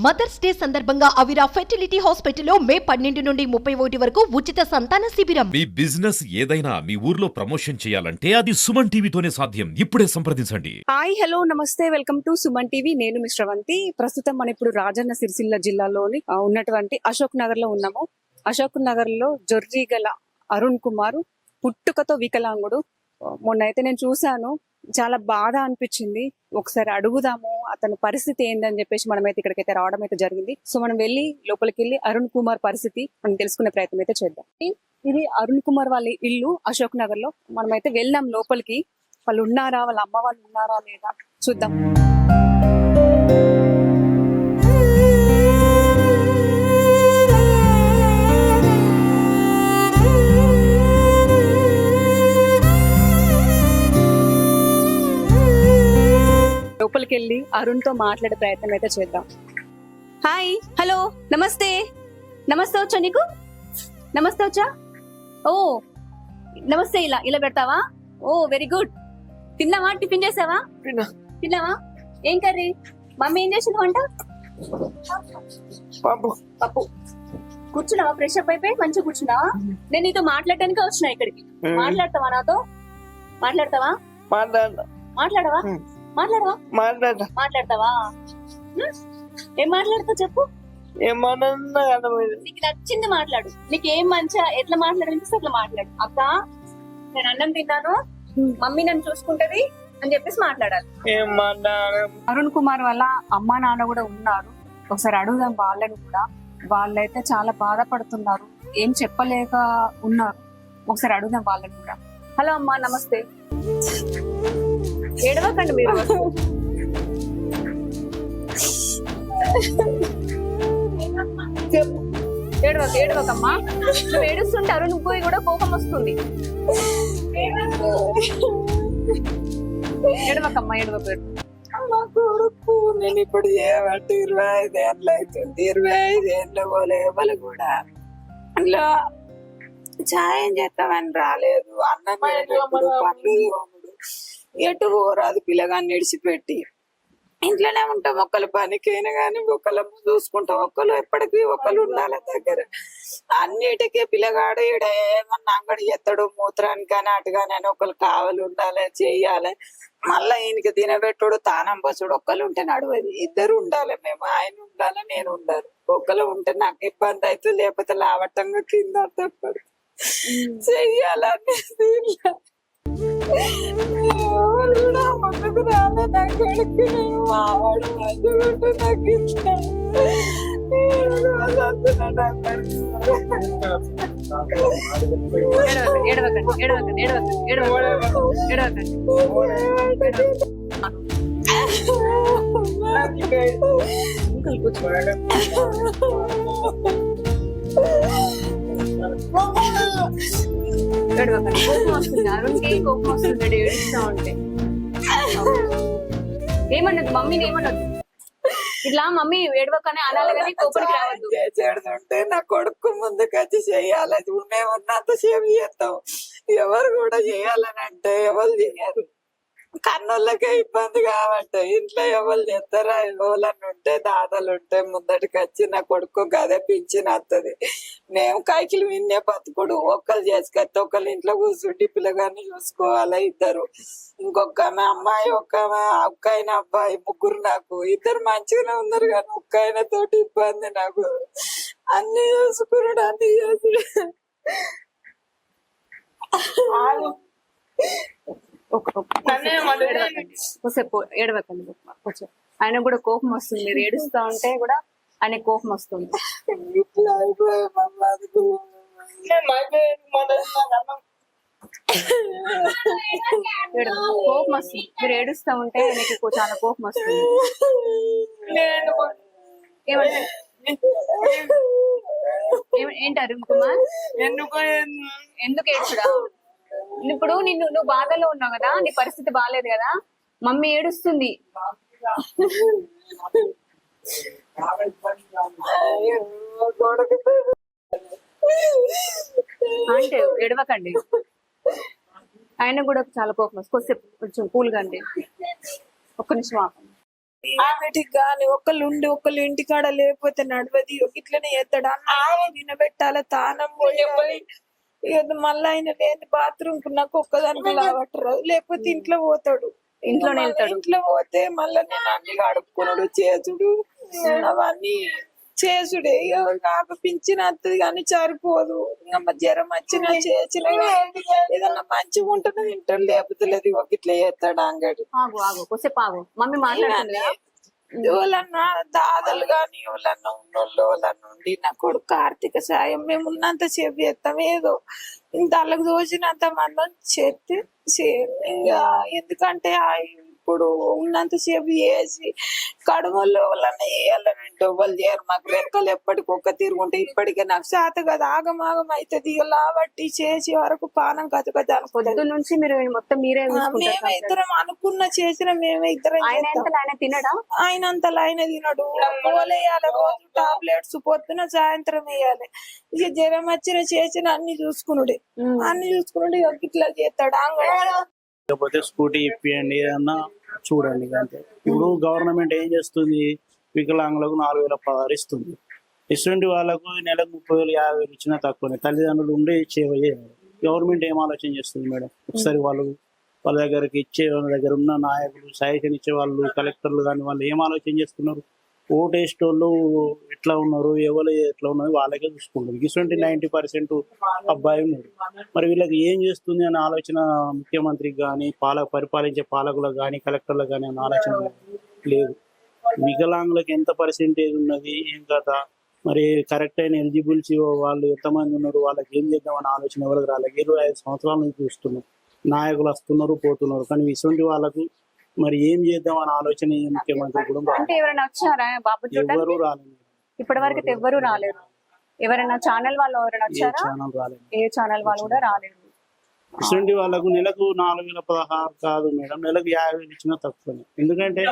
Mothers day సందర్భంగా అవిరా fertility హాస్పిటల్లో మే పన్నెండు నుండి ముప్పై ఒకటి వరకు ఉచిత సంతాన శిబిరం. మీ బిజినెస్ ఏదైనా మీ ఊర్లో ప్రమోషన్ చేయాలంటే అది సుమన్ టీవీతోనే సాధ్యం. ఇప్పుడే సంప్రదించండి. హాయ్ హలో నమస్తే వెల్కమ్ టు సుమన్ టీవీ. నేను మిశ్ర వంతి ప్రస్తుతం మనం ఇప్పుడు రాజన్న సిరిసిల్ల జిల్లాలోని ఉన్నటువంటి అశోక్ నగర్లో ఉన్నాము. అశోక్ నగర్లో జొర్రిగల అరుణ్ కుమార్ పుట్టుకతో వికలాంగుడు. మొన్న అయితే నేను చూశాను. చాలా బాధ అనిపించింది. ఒకసారి అడుగుదాము అతని పరిస్థితి ఏందని చెప్పేసి మనం అయితే ఇక్కడికైతే రావడం అయితే జరిగింది. సో మనం వెళ్ళి లోపలికి వెళ్ళి అరుణ్ కుమార్ పరిస్థితి మనం తెలుసుకునే ప్రయత్నం అయితే చేద్దాం. ఇది అరుణ్ కుమార్ వాళ్ళ ఇల్లు అశోక్ నగర్లో మనం అయితే వెళ్ళాం లోపలికి. వాళ్ళు ఉన్నారా? వాళ్ళ అమ్మ వాళ్ళు ఉన్నారా లేదా? చూద్దాం. లోపలికి వెళ్ళి అరుణ్తో మాట్లాడే ప్రయత్నం అయితే చేద్దాం. హాయ్ హలో నమస్తే. నమస్తే వచ్చా నీకు? నమస్తే వచ్చా? ఓ నమస్తే ఇలా ఇలా పెడతావా? ఓ వెరీ గుడ్ తిన్నావా? టిఫిన్ చేసావా? తిన్నా. తిన్నావా? ఏం కర్రీ? మమ్మీ ఏం చేసింది వంట? పప్పు. కూర్చున్నావా? ఫ్రెష్ అప్ అయిపోయి మంచిగా కూర్చున్నావా? నేను నీతో మాట్లాడటానికి వచ్చిన ఇక్కడికి. మాట్లాడతావా నాతో? మాట్లాడతావా? మాట్లాడ మాట్లాడవా. మాట్లాడవా? మాట్లాడ. మాట్లాడతావా? ఏం మాట్లాడతావు చెప్పు. ఏమన్నా నీకు నచ్చింది మాట్లాడు. నీకు ఏం మంచిగా ఎట్లా మాట్లాడాలనిపిస్తే అట్లా మాట్లాడు. అక్క నేను అన్నం తిన్నాను. మమ్మీ నన్ను చూసుకుంటది అని చెప్పేసి మాట్లాడాలి. ఏం మాట్లాడ అరుణ్ కుమార్ వల్ల అమ్మా నాన్న కూడా ఉన్నారు. ఒకసారి అడుగుదాం వాళ్ళని కూడా. వాళ్ళైతే చాలా బాధపడుతున్నారు. ఏం చెప్పలేక ఉన్నారు. ఒకసారి అడుగుదాం వాళ్ళని కూడా. హలో అమ్మా నమస్తే. ఏడవకండి మీరు. ఏడవక ఏడవకమ్మా. నువ్వు ఏడుస్తుంటే అరుణ్ పోయి కూడా కోపం వస్తుంది. ఏడవకమ్మా ఏడవక మా కొడుకు నేను ఇప్పుడు చేయబట్టి ఇరవై ఐదు ఏళ్ళు అవుతుంది. ఇరవై ఐదు ఏళ్ళు లేవలు కూడా. అందులో ఛాయం చేస్తామని రాలేదు. అన్నం తోముడు. ఎటు పోరాదు పిల్లగాన్ని విడిచిపెట్టి. ఇంట్లోనే ఉంటాం ఒక్కల పనికైనా కానీ ఒకళ్ళు చూసుకుంటాం. ఒక్కరు ఎప్పటికీ ఒకరు ఉండాలి దగ్గర. అన్నిటికీ పిల్లగాడు ఏమన్నా అంగడి ఎత్తడు మూత్రానికి కానీ అటు కానీ అని ఒకరు కావాలి ఉండాలి చెయ్యాలి మళ్ళా ఈయనకి తినబెట్టుడు తానం పసుడు ఒక్కరు ఉంటే నడవదు ఇద్దరు ఉండాలి మేము ఆయన ఉండాలి నేను ఉండాలి. ఒక్కరు ఉంటే నాకు ఇబ్బంది అవుతుంది లేకపోతే లావటంగా కింద తప్పదు చెయ్యాలనేది ఇలా. ఎవరు కూడా ముందుకు రాలే నా కొడుకు నేను మావాడు మంచిగుంటే నాకు ఇష్టం నేను ఏమన్నది? మమ్మీని ఏమన్నది? ఇట్లా మమ్మీ ఏడవకనే అనాలి కానీ కోపడికి రావద్దు. చేడుతుంటే నా కొడుకు ముందుకు వచ్చి చేయాలి. అది మేము ఉన్నంత సేపు చేస్తాం. ఎవరు కూడా చేయాలని అంటే ఎవరు చేయరు. కన్నులకే ఇబ్బంది కాబట్టి ఇంట్లో ఎవరు చేస్తారా ఎవరన్నా ఉంటే దాదాలు ఉంటే ముందటికి వచ్చి నా కొడుకు గదే పింఛన్ వస్తుంది మేము కైకిలు విన్నే బతుకుడు. ఒక్కరు చేసుకొస్తే ఒకళ్ళు ఇంట్లో కూర్చుండి పిల్లగాన్ని చూసుకోవాలి ఇద్దరు. ఇంకొక ఆమె అమ్మాయి ఒక్క ఆమె ఒక్క ఆయన అబ్బాయి ముగ్గురు నాకు. ఇద్దరు మంచిగానే ఉన్నారు కానీ ఒక్క ఆయన తోటి ఇబ్బంది నాకు. అన్ని చూసుకున్నాడు అన్ని చేసుడు కొద్దిసేపు ఏడవకండి కొంచెం ఆయన కూడా కోపం వస్తుంది. మీరు ఏడుస్తా ఉంటే కూడా ఆయన కోపం వస్తుంది. కోపం వస్తుంది. మీరు ఏడుస్తా ఉంటే ఆయనకి చాలా కోపం వస్తుంది. ఏంటి అరుణ్ కుమార్? ఎందుకో ఎందుకు ఏడ్చుడా? ఇప్పుడు నిన్ను నువ్వు బాధలో ఉన్నావు కదా నీ పరిస్థితి బాగాలేదు కదా మమ్మీ ఏడుస్తుంది. అంటే ఎడవకండి ఆయన కూడా చాలా కోపం వస్తుంది. కొద్దిసేపు కొంచెం కూల్ అండి ఒక్క నిమిషం ఆపండి. ఆమెటికి ఒకళ్ళు ఉండి ఒకళ్ళు ఇంటికాడ లేకపోతే నడవది ఇట్లనే ఎత్తడా? అన్న వినబెట్టాల తానం పోయాలి. మళ్ళీ ఆయన లేని బాత్రూమ్కు నాకు ఒక్కదానికి లావట్టరు లేకపోతే ఇంట్లో పోతాడు. వెళ్తాడు. ఇంట్లో పోతే మళ్ళీ నేను అన్ని కడుక్కున్నాడు చేసుడు. అవన్నీ చేసుడే. ఇక నాకు పింఛన్ వస్తుంది కానీ సరిపోదు. ఇంకా జ్వరం వచ్చినా చేసిన ఏదన్నా మంచిగా ఉంటుంది తింటాడు. లేకపోతే లేదు ఇట్లా చేస్తాడు అంగడి. మమ్మీ మాట్లాడుతుంది కదా? ఎవరన్నా దాదలు కానీ ఎవరన్నా ఉన్నోళ్ళు ఎవరన్నా ఉండి నా కొడుకు కార్తీక సాయం మేము ఉన్నంత సేపు చేస్తాం ఏదో ఇంత అల్లకు దోచినంత మందం చేస్తే చే- ఇంకా ఎందుకంటే ఆ ఇప్పుడు ఉన్నంత సేపు చేసి కడుమల్లో వేయాలనంటే వాళ్ళు చేయరు. మాకు రెక్కలు ఎప్పటికి ఒక్క తిరుగుంటే ఇప్పటికే నాకు శాత కదా ఆగం ఆగం అవుతుంది. ఇక లాబట్టి చేసే వరకు పానం కథ కథ అనుకుంటుంది నుంచి మీరు మొత్తం మీరే మేమే ఇద్దరం అనుకున్న చేసిన మేమే ఇద్దరం ఆయన తినడా ఆయన అంతలో ఆయన తినడు. పోలేయాలి రోజు టాబ్లెట్స్ పొద్దున సాయంత్రం వేయాలి. ఇక జ్వరం వచ్చిన చేసిన అన్ని చూసుకునుడే. అన్ని చూసుకునుడు ఇక ఇట్లా చేస్తాడు. లేకపోతే స్కూటీ ఇప్పియండి ఏదన్నా చూడండి అంతే. ఇప్పుడు గవర్నమెంట్ ఏం చేస్తుంది? వికలాంగులకు నాలుగు వేల పదహారు ఇస్తుంది. ఇటువంటి వాళ్ళకు నెలకు ముప్పై వేలు యాభై వేలు ఇచ్చినా తక్కువనే. తల్లిదండ్రులు ఉండి సేవ చేయాలి. గవర్నమెంట్ ఏం ఆలోచన చేస్తుంది మేడం? ఒకసారి వాళ్ళు వాళ్ళ దగ్గరికి ఇచ్చే వాళ్ళ దగ్గర ఉన్న నాయకులు సహాయకం ఇచ్చే వాళ్ళు కలెక్టర్లు కానీ వాళ్ళు ఏం ఆలోచన చేస్తున్నారు? ఓటేసేటోళ్ళు ఎట్లా ఉన్నారు ఎవరు ఎట్లా ఉన్నారు వాళ్ళకే చూసుకుంటారు. ఇటువంటి నైంటీ పర్సెంట్ అబ్బాయి ఉన్నాడు. మరి వీళ్ళకి ఏం చేస్తుంది అనే ఆలోచన ముఖ్యమంత్రికి కానీ పాలక పరిపాలించే పాలకులకు కానీ కలెక్టర్లకు కానీ అనే ఆలోచన లేదు. వికలాంగులకు ఎంత పర్సెంటేజ్ ఉన్నది ఏం కదా మరి కరెక్ట్ అయిన ఎలిజిబిలిటీ వాళ్ళు ఎంతమంది ఉన్నారు వాళ్ళకి ఏం చేద్దాం అనే ఆలోచన ఎవరికి రాలేదు. ఇరవై ఐదు సంవత్సరాల నుంచి చూస్తున్నాం. నాయకులు వస్తున్నారు పోతున్నారు. కానీ ఇటువంటి వాళ్ళకు మరి ఏం చేద్దాం అనే ఆలోచన ముఖ్యమంత్రి కూడా. అంటే ఎవరైనా వచ్చారా బాబు ఎవరు రాలేదు. ఇప్పటి వరకు ఎవ్వరు రాలేదు. ఎవరైనా ఛానల్ వాళ్ళు ఎవరైనా వచ్చారా? ఛానల్ రాలేదు. ఏ ఛానల్ వాళ్ళు కూడా రాలేదు. ఇటువంటి వాళ్ళకు నెలకు నాలుగు వేల పదహారు కాదు మేడం. నెలకు యాభై వేలు ఇచ్చినా తక్కువనే. ఎందుకంటే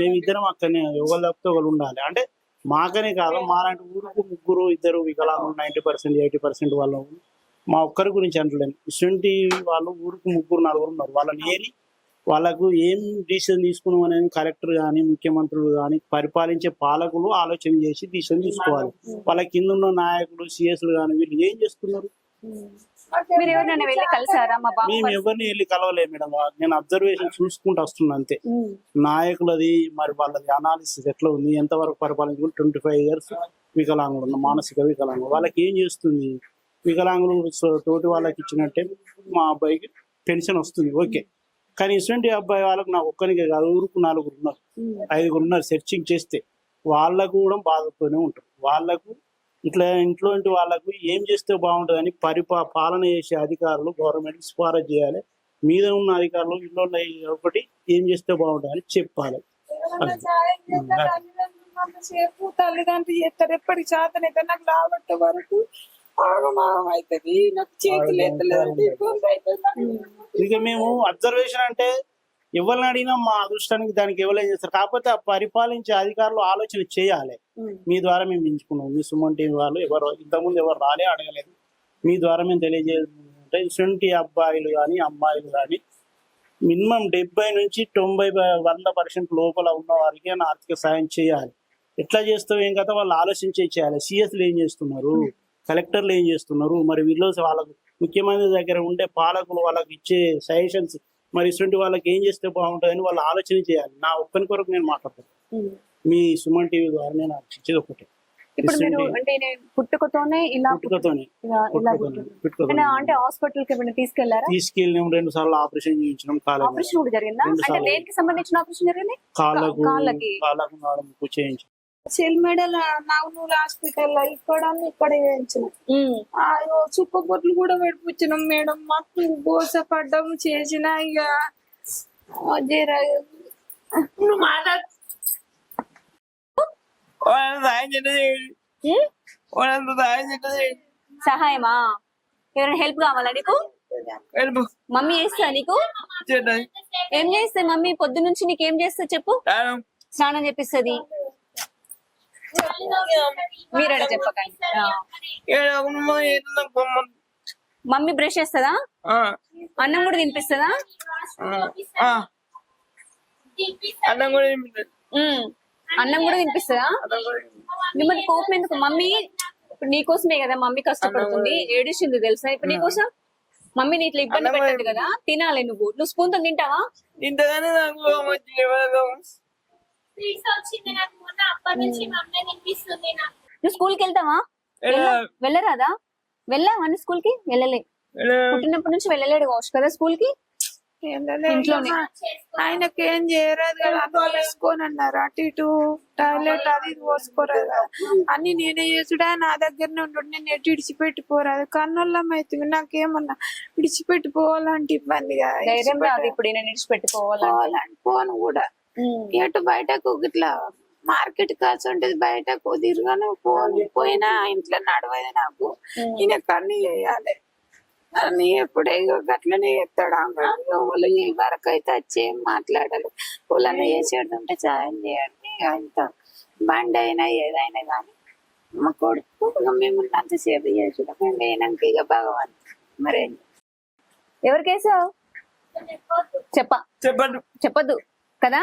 మేమిద్దరం అక్కడనే ఒకళ్ళు తప్పితే ఒకళ్ళు ఉండాలి. అంటే మాకనే కాదు మాలాంటి ఊరుకు ముగ్గురు ఇద్దరు వికలాంగులు నైంటీ పర్సెంట్ ఎయిటీ పర్సెంట్ వాళ్ళు మా ఒక్కరి గురించి అంటలేను ఇటువంటి వాళ్ళు ఊరుకు ముగ్గురు నలుగురు ఉన్నారు. వాళ్ళని ఏరి వాళ్ళకు ఏం డిసిషన్ తీసుకున్నాం అనేది కలెక్టర్ కానీ ముఖ్యమంత్రులు కానీ పరిపాలించే పాలకులు ఆలోచన చేసి డిసిషన్ తీసుకోవాలి. వాళ్ళ కింద ఉన్న నాయకులు సిఎస్లు కానీ వీళ్ళు ఏం చేస్తున్నారు? మేము ఎవరిని వెళ్ళి కలవలే మేడం. నేను అబ్జర్వేషన్ చూసుకుంటూ వస్తున్నా అంతే. నాయకులది మరి వాళ్ళది అనాలిసిస్ ఎట్లా ఉంది ఎంతవరకు పరిపాలించుకుంటే ట్వంటీ ఫైవ్ ఇయర్స్ వికలాంగులు ఉన్న మానసిక వికలాంగులు. వాళ్ళకి ఏం చేస్తుంది? వికలాంగులు తోటి వాళ్ళకి ఇచ్చినట్టే మా అబ్బాయికి పెన్షన్ వస్తుంది. ఓకే. కానీ ఇటువంటి అబ్బాయి వాళ్ళకు నా ఒక్కరికే ఊరుకు నలుగురు ఉన్నారు. ఐదుగురు ఉన్నారు సెర్చింగ్ చేస్తే వాళ్ళకు కూడా బాధతోనే ఉంటారు వాళ్ళకు ఇట్లా ఇంట్లో వాళ్ళకు ఏం చేస్తే బాగుంటుందని పరిపా పాలన చేసే అధికారులు గవర్నమెంట్ సిఫారసు చేయాలి. మీద ఉన్న అధికారులు ఇల్లు ఒకటి ఏం చేస్తే బాగుంటుందని చెప్పాలి. తల్లిదండ్రులు చేస్తారు. ఎప్పటికి చేతనైతే నాకు లాబట్టే వరకు ఆగమాగం అవుతుంది నాకు చేతులు ఎత్తలేదు. ఇబ్బంది అవుతుంది ఇక మేము అబ్జర్వేషన్ అంటే ఎవరిని అడిగినా మా అదృష్టానికి దానికి ఎవరేం చేస్తారు. కాకపోతే ఆ పరిపాలించే అధికారులు ఆలోచన చేయాలి. మీ ద్వారా మేము ఎంచుకున్నాం. మీ సుమన్ టీవీ వాళ్ళు ఎవరు ఇంతకుముందు ఎవరు రాలే అడగలేదు. మీ ద్వారా మేము తెలియజేయాలంటే ఇటువంటి అబ్బాయిలు కానీ అమ్మాయిలు కానీ మినిమం డెబ్బై నుంచి తొంభై వంద పర్సెంట్ లోపల ఉన్న వారికి ఆర్థిక సాయం చేయాలి. ఎట్లా చేస్తావు ఏం కదా వాళ్ళు ఆలోచించే చేయాలి. సిఎస్లు ఏం చేస్తున్నారు? కలెక్టర్లు ఏం చేస్తున్నారు? మరి వీళ్ళు వాళ్ళకు ముఖ్యమంత్రి దగ్గర ఉండే పాలకులు వాళ్ళకి ఇచ్చే సజెషన్స్ మరి ఇటువంటి వాళ్ళకి ఏం చేస్తే బాగుంటుందని వాళ్ళు ఆలోచన చేయాలి. నా ఒక్కరి కొరకు నేను మాట్లాడతాను. మీ సుమన్ టీవీ ద్వారా నేను ఇచ్చేది ఒకటి ఇప్పుడు మీరు ఇటువంటి అంటే నేను పుట్టుకతోనే ఇలా పుట్టుకతోనే అంటే హాస్పిటల్కి ఏమైనా తీసుకెళ్ళారా? తీసుకెళ్ళినాం రెండు సార్లు ఆపరేషన్ చేయించినాం కాళ్ళకి ఆపరేషన్ కూడా జరిగిందా? రెండు అంటే సార్లు. దేనికి సంబంధించిన ఆపరేషన్ జరిగింది? కాళ్ళకు కాళ్ళకి. కాళ్ళకు నడుముకు చేయించాం. చెల్మెడల నవనూరు హాస్పిటల్ ఇక్కడ ఇక్కడ వేయించిన చుక్క బొట్లు కూడా పెడిపించినాం మేడం. మాకు బోస పడ్డం చేసిన ఇక సహాయమా? ఎవరైనా హెల్ప్ కావాలా నీకు? మమ్మీ చేస్తా నీకు? ఏం చేస్తే మమ్మీ? పొద్దు నుంచి నీకు ఏం చేస్తా చెప్పు స్నానం చేపిస్తుంది. మీరడ చెప్పకండి. మమ్మీ బ్రష్ చేస్తుందా? అన్నం కూడా తినిపిస్తుందా. అన్నం కూడా. అన్నం కూడా తినిపిస్తుందా? మిమ్మల్ని కోపం ఎందుకు? మమ్మీ ఇప్పుడు నీకోసమే కదా మమ్మీ కష్టపడుతుంది. ఏడిచింది తెలుసా? ఇప్పుడు నీకోసం మమ్మీ నీ ఇట్లా ఇబ్బంది పెట్టదు కదా. తినాలి నువ్వు. నువ్వు స్పూన్తో తింటావా వచ్చింది నాకు మొన్న అప్పటి నుంచి మా అమ్మాయి తినిపిస్తుంది నాకు. నువ్వు స్కూల్కి వెళ్తావా వెళ్ళ- వెళ్ళరాదా? వెళ్ళావా నీ స్కూల్కి వెళ్ళలే పుట్టినప్పటి నుంచి వెళ్ళలేడు కావచ్చు కదా స్కూల్కి. ఆయనకి ఏం చేయరాదు కదా అన్నారు అటు ఇటు టాయిలెట్ అది ఇది పోసుకోరాదు అన్ని నేనే చేసుడా నా దగ్గరనే ఉండు నేను ఎటు ఇడిచిపెట్టిపోరాదు కన్నోళ్ళం అయితే నాకేమన్నా విడిచిపెట్టిపోవాలంటే ఇబ్బంది కదా ధైర్యం రాదు ఇప్పుడు పోవాలంటే పోను కూడా. ఎటు బయటకు ఇట్లా మార్కెట్ కాసు ఉంటుంది బయటకు తిరగను పోను పోయినా ఇంట్లో నడవదు నాకు. ఈయన కన్నీ చేయాలి. అని ఎప్పుడే గట్లనే చెప్తాడు వాళ్ళు ఈ వరకు అయితే వచ్చి ఏం మాట్లాడాలి వాళ్ళని చేసేది ఉంటే సాయం చేయండి అంత. బండి అయినా ఏదైనా కానీ మా కొడుకు మేము అంతసేపు చేసుడు మేము అయినాక ఇక భగవాన్ మరేం ఎవరికి వేసావు చెప్ప. చెప్పండి. చెప్పొద్దు. కదా.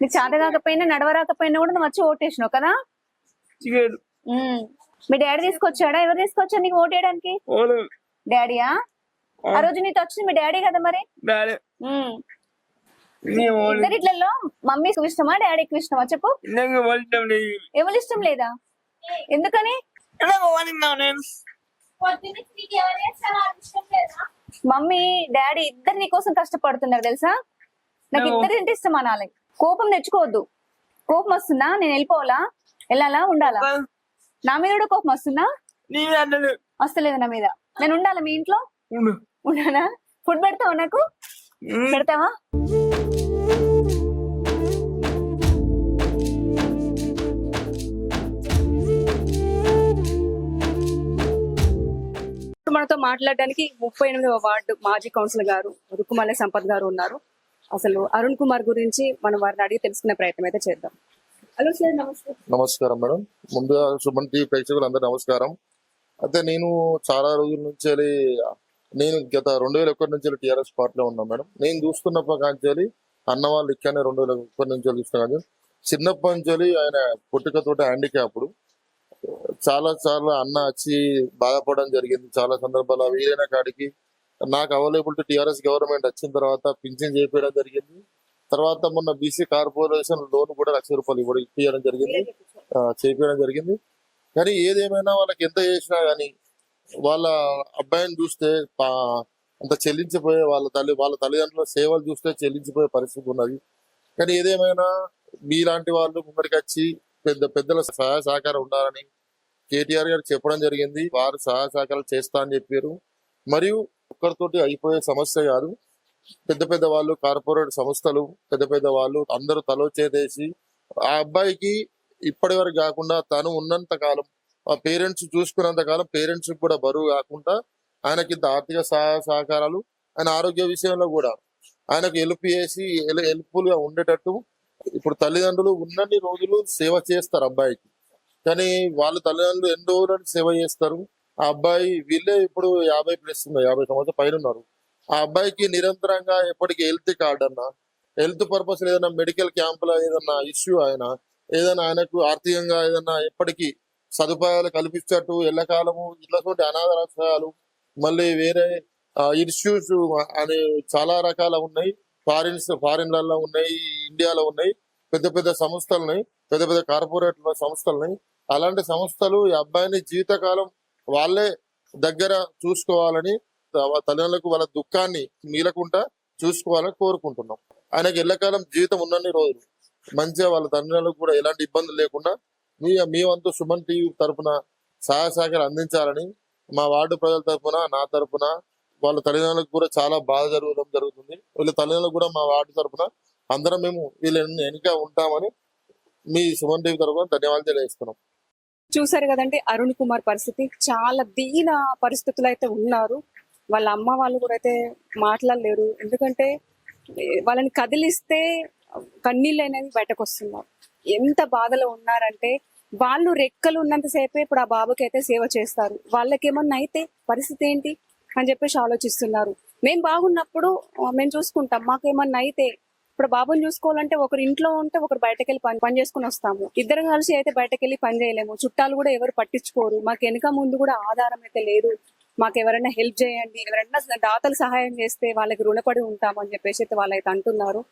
నీకు చేత కాకపోయినా నడవరాకపోయినా కూడా నువ్వు వచ్చి ఓటేసినావు కదా. మీ డాడీ తీసుకొచ్చాడా? ఎవరు తీసుకొచ్చారు నీకు ఓటేయడానికి? డాడీయా? ఆ. రోజు నీతో వచ్చింది మీ డాడీ కదా మరి? డాడీ. ఇద్దరిట్లలో మమ్మీకి ఇష్టమా డాడీకి ఇష్టమా? చెప్పు. ఎవరు ఇష్టం లేదా? ఎందుకని? మమ్మీ డాడీ ఇద్దరు నీ కోసం కష్టపడుతున్నారు తెలుసా? నాకు. ఇద్దరు ఇష్టం అనాలి కోపం తెచ్చుకోవద్దు. కోపం వస్తుందా? నేను వెళ్ళిపోవాలా? వెళ్ళాలా? ఉండాలా? నా మీద కూడా కోపం వస్తుందా? నీ అన్నలు వస్తలేదు నా మీద. నేను ఉండాలా మీ ఇంట్లో? ఉండు. ఉండాలా? ఫుడ్ పెడతావా నాకు? పెడతావా? మనతో మాట్లాడడానికి ముప్పై ఎనిమిదవ వార్డు మాజీ కౌన్సిలర్ గారు రుక్కుమల్ల సంపత్ గారు ఉన్నారు. అసలు అరుణ్ కుమార్ గురించి మనం వారిని అడిగి తెలుసుకునే ప్రయత్నం అయితే చేద్దాం. హలో సార్ నమస్కారం నమస్కారం మేడం. ముందుగా సుమన్ టీవీ ప్రేక్షకులందరూ నమస్కారం. అయితే నేను చాలా రోజుల నుంచి వెళ్ళి నేను గత రెండు వేల ఒకటి నుంచి టీఆర్ఎస్ పార్టీలో ఉన్నా మేడం. నేను చూస్తున్నప్పటి కాంచి అన్న వాళ్ళు ఇక్కడనే రెండు వేల ఒకటి నుంచి చూస్తున్నా కానీ చిన్నప్పటి నుంచి ఆయన పుట్టుకతోటి హ్యాండిక్యాప్డ్. చాలా చాలా అన్న వచ్చి బాధపడడం జరిగింది. చాలా సందర్భాలు వీరైన కాడికి నాకు అవైలబిలిటీ టీఆర్ఎస్ గవర్నమెంట్ వచ్చిన తర్వాత పింఛన్ చేపించడం జరిగింది. తర్వాత మొన్న బీసీ కార్పొరేషన్ లోన్ కూడా లక్ష రూపాయలు ఇవ్వడం ఇప్పించడం జరిగింది. ఆ, చేపించడం జరిగింది. కానీ ఏదేమైనా వాళ్ళకి ఎంత చేసినా కానీ వాళ్ళ అబ్బాయిని చూస్తే అంత చెల్లించిపోయే వాళ్ళ తల్లి వాళ్ళ తల్లిదండ్రుల సేవలు చూస్తే చెల్లించిపోయే పరిస్థితి ఉన్నది. కానీ ఏదేమైనా మీలాంటి వాళ్ళు ముందరికి వచ్చి పెద్ద పెద్దల సహాయ సహకారం ఉండాలని కేటీఆర్ గారు చెప్పడం జరిగింది. వారు సహాయ సహకారాలు చేస్తా అని చెప్పారు. మరియు ఒక్కరితోటి అయిపోయే సమస్య కాదు. పెద్ద పెద్ద వాళ్ళు కార్పొరేట్ సంస్థలు పెద్ద పెద్ద వాళ్ళు అందరూ తలోచేదేసి ఆ అబ్బాయికి ఇప్పటి వరకు కాకుండా తను ఉన్నంత కాలం ఆ పేరెంట్స్ చూసుకున్నంత కాలం పేరెంట్స్ కూడా బరువు కాకుండా ఆయనకి ఇంత ఆర్థిక సహాయ సహకారాలు ఆయన ఆరోగ్య విషయంలో కూడా ఆయనకు హెల్ప్ చేసి హెల్ప్ఫుల్గా ఉండేటట్టు ఇప్పుడు తల్లిదండ్రులు ఉన్నన్ని రోజులు సేవ చేస్తారు అబ్బాయికి. కానీ వాళ్ళ తల్లిదండ్రులు ఎన్ని రోజులు సేవ చేస్తారు? ఆ అబ్బాయి వీళ్ళే ఇప్పుడు యాభై ప్లస్ ఉన్నారు యాభై సంవత్సరాల పైన ఉన్నారు. ఆ అబ్బాయికి నిరంతరంగా ఎప్పటికీ హెల్త్ కార్డ్ అన్న హెల్త్ పర్పస్ ఏదైనా మెడికల్ క్యాంపులో ఏదన్నా ఇష్యూ ఆయన ఏదైనా ఆయనకు ఆర్థికంగా ఏదన్నా ఎప్పటికీ సదుపాయాలు కల్పించట్టు ఎల్లకాలము ఇళ్ళతోటి అనాథాశ్రయాలు మళ్ళీ వేరే ఇష్యూస్ అనే చాలా రకాల ఉన్నాయి. ఫారిన్స్ ఫారిన్లలో ఉన్నాయి ఇండియాలో ఉన్నాయి. పెద్ద పెద్ద సంస్థలు ఉన్నాయి పెద్ద పెద్ద కార్పొరేట్ సంస్థలు ఉన్నాయి అలాంటి సంస్థలు ఈ అబ్బాయిని జీవితకాలం వాళ్ళే దగ్గర చూసుకోవాలని తల్లిదండ్రులకు వాళ్ళ దుఃఖాన్ని మీలకుండా చూసుకోవాలని కోరుకుంటున్నాం. ఆయనకి ఎల్లకాలం జీవితం ఉన్నన్ని రోజులు. మంచిగా వాళ్ళ తల్లిదండ్రులకు కూడా ఎలాంటి ఇబ్బందులు లేకుండా మీ మీ వంతు సుమన్ టీవీ తరపున సహాయ సహకారం అందించాలని మా వార్డు ప్రజల తరపున నా తరపున వాళ్ళ తల్లిదండ్రులకు కూడా చాలా బాధ జరగడం జరుగుతుంది. వీళ్ళ తల్లిదండ్రులకు కూడా మా వార్డు తరపున అందరం మేము వీళ్ళ వెనుక ఉంటామని మీ సుమన్ టీవీ తరపున ధన్యవాదాలు తెలియజేస్తున్నాం. చూసారు కదండి అరుణ్ కుమార్ పరిస్థితి. చాలా దీన పరిస్థితులు అయితే ఉన్నారు. వాళ్ళ అమ్మ వాళ్ళు కూడా అయితే మాట్లాడలేరు. ఎందుకంటే వాళ్ళని కదిలిస్తే కన్నీళ్ళు అనేది బయటకు వస్తున్నారు ఎంత బాధలో ఉన్నారంటే వాళ్ళు రెక్కలు ఉన్నంతసేపే ఇప్పుడు ఆ బాబుకి అయితే సేవ చేస్తారు. వాళ్ళకేమన్నా అయితే పరిస్థితి ఏంటి అని చెప్పేసి ఆలోచిస్తున్నారు. మేము బాగున్నప్పుడు మేము చూసుకుంటాం. మాకేమన్నా అయితే ఇప్పుడు బాబుని చూసుకోవాలంటే ఒకరు ఇంట్లో ఉంటే ఒకరు బయటకు వెళ్ళి పని పని చేసుకుని వస్తాము. ఇద్దరం కలిసి అయితే బయటకు వెళ్ళి పని చేయలేము. చుట్టాలు కూడా ఎవరు పట్టించుకోరు. మాకు వెనక ముందు కూడా ఆధారం అయితే లేదు. మాకు ఎవరైనా హెల్ప్ చేయండి ఎవరైనా దాతలు సహాయం చేస్తే వాళ్ళకి రుణపడి ఉంటామని చెప్పేసి అయితే వాళ్ళైతే అంటున్నారు.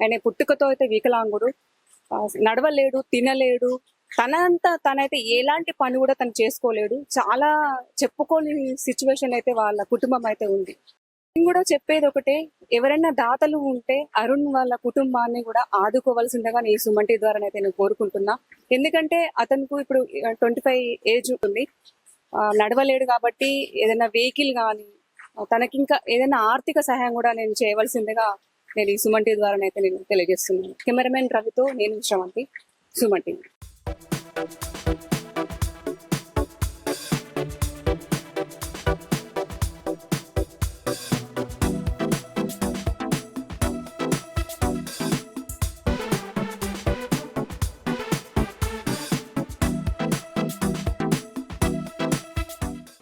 ఆయన పుట్టుకతో అయితే వికలాంగుడు. నడవలేడు తినలేడు. తనంతా తనైతే ఎలాంటి పని కూడా తను చేసుకోలేడు. చాలా చెప్పుకోని సిచ్యువేషన్ అయితే వాళ్ళ కుటుంబం అయితే ఉంది. కూడా చెప్పేది ఒకటే ఎవరైనా దాతలు ఉంటే అరుణ్ వాళ్ళ కుటుంబాన్ని కూడా ఆదుకోవాల్సిందిగా నేను సుమంటి ద్వారా అయితే నేను కోరుకుంటున్నా. ఎందుకంటే అతనికి ఇప్పుడు ట్వంటీ ఫైవ్ ఏజ్ ఉంది. ఆ, నడవలేడు కాబట్టి ఏదైనా వెహికల్ కానీ తనకి ఇంకా ఏదైనా ఆర్థిక సహాయం కూడా నేను చేయవలసిందిగా నేను ఈ సుమంటి ద్వారా అయితే నేను తెలియజేస్తున్నాను. కెమెరామెన్ రవితో నేను శ్రవంతి సుమంటి.